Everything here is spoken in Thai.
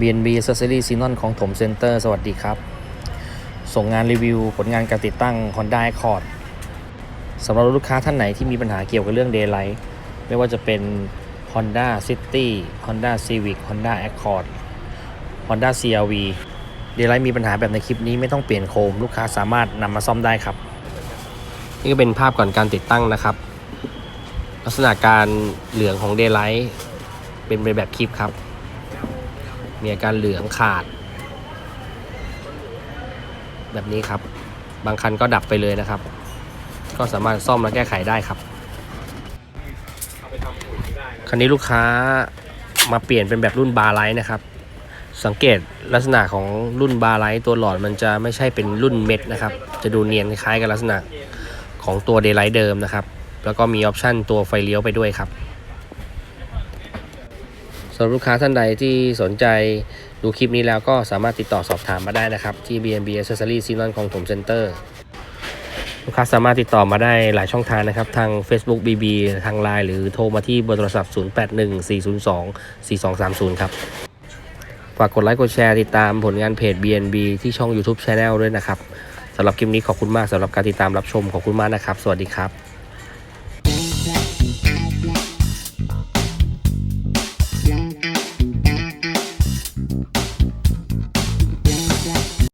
BNB Accessory s y n o n ของถมเซ็นเตอร์สวัสดีครับ ส่งงานรีวิวผลงานการติดตั้ง Honda Accord สำหรับลูกค้าท่านไหนที่มีปัญหาเกี่ยวกับเรื่อง Daylight ไม่ว่าจะเป็น Honda City Honda Civic Honda Accord Honda CRV Daylight มีปัญหาแบบในคลิปนี้ไม่ต้องเปลี่ยนโคม ลูกค้าสามารถนำมาซ่อมได้ครับ นี่ก็เป็นภาพก่อนการติดตั้งนะครับ ลักษณะการเหลืองของ Daylight เป็นไปแบบคลิปครับ มีอาการเหลืองขาด แบบนี้ครับ บางคันก็ดับไปเลยนะครับ ก็สามารถซ่อมและแก้ไขได้ครับคันนี้ลูกค้ามาเปลี่ยนเป็นแบบรุ่นบาร์ไลท์นะครับ สังเกตลักษณะของรุ่นบาร์ไลท์ตัวหลอดมันจะไม่ใช่เป็นรุ่นเม็ดนะครับ จะดูเนียนคล้ายกับลักษณะของตัวเดย์ไลท์เดิมนะครับ แล้วก็มีออปชันตัวไฟเลี้ยวไปด้วยครับ สำหรับลูกค้าท่านใดที่สนใจดูคลิปนี้แล้วก็สามารถติดต่อสอบถามมาได้นะครับ ที่ BNB Accessory s y n o n ของถมเซ็นเตอร์ลูกค้าสามารถติดต่อมาได้หลายช่องทางนะครับ ทาง Facebook BB ทาง Line หรือโทรมาที่เบอร์โทรศัพท์ 0814024230 ครับ ฝากกดไลค์กดแชร์ติดตามผลงานเพจ BNB ที่ช่อง YouTube Channel ด้วยนะครับสำหรับคลิปนี้ขอบคุณมากสำหรับการติดตามรับชมขอบคุณมากนะครับ สวัสดีครับ